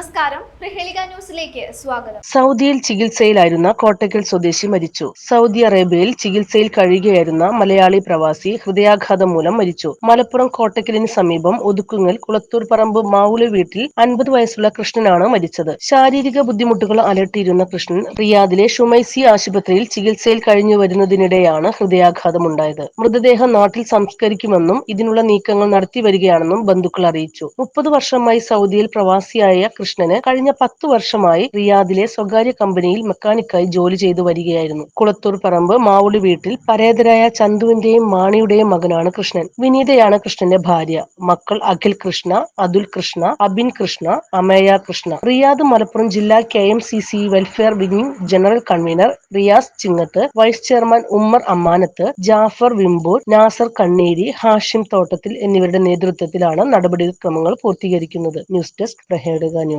നമസ്കാരം. പ്രഹേളിക ന്യൂസിലേക്ക് സ്വാഗതം. സൗദിയിൽ ചികിത്സയിലായിരുന്ന കോട്ടയ്ക്കൽ സ്വദേശി മരിച്ചു. സൗദി അറേബ്യയിൽ ചികിത്സയിൽ കഴിയുകയായിരുന്ന മലയാളി പ്രവാസി ഹൃദയാഘാതം മൂലം മരിച്ചു. മലപ്പുറം കോട്ടയ്ക്കലിന് സമീപം ഒതുക്കുങ്ങൽ കുളത്തൂർ പറമ്പ് മാവുളി വീട്ടിൽ അൻപത് വയസ്സുള്ള കൃഷ്ണനാണ് മരിച്ചത്. ശാരീരിക ബുദ്ധിമുട്ടുകൾ അലട്ടിയിരുന്ന കൃഷ്ണൻ റിയാദിലെ ഷുമൈസി ആശുപത്രിയിൽ ചികിത്സയിൽ കഴിഞ്ഞു വരുന്നതിനിടെയാണ് ഹൃദയാഘാതമുണ്ടായത്. മൃതദേഹം നാട്ടിൽ സംസ്കരിക്കുമെന്നും ഇതിനുള്ള നീക്കങ്ങൾ നടത്തി വരികയാണെന്നും ബന്ധുക്കൾ അറിയിച്ചു. മുപ്പത് വർഷമായി സൗദിയിൽ പ്രവാസിയായ കൃഷ്ണന് കഴിഞ്ഞ പത്തു വർഷമായി റിയാദിലെ സ്വകാര്യ കമ്പനിയിൽ മെക്കാനിക്കായി ജോലി ചെയ്തു വരികയായിരുന്നു. കുളത്തൂർ പറമ്പ് മാവുളി വീട്ടിൽ പരേതരായ ചന്തുവിന്റെയും മാണിയുടെയും മകനാണ് കൃഷ്ണൻ. വിനീതയാണ് കൃഷ്ണന്റെ ഭാര്യ. മക്കൾ അഖിൽ കൃഷ്ണ അതുൽ കൃഷ്ണ അബിൻ കൃഷ്ണ അമേയ കൃഷ്ണ. റിയാദ് മലപ്പുറം ജില്ലാ K M C C welfare wing general convener Riyas Chingath vice chairman Ummer Ammanath Jafar Vimbur Nasar Kanneri Hashim Thottathil എന്നിവരുടെ നേതൃത്വത്തിലാണ് നടപടിക്രമങ്ങൾ പൂർത്തീകരിക്കുന്നത്. News desk Prahelika news.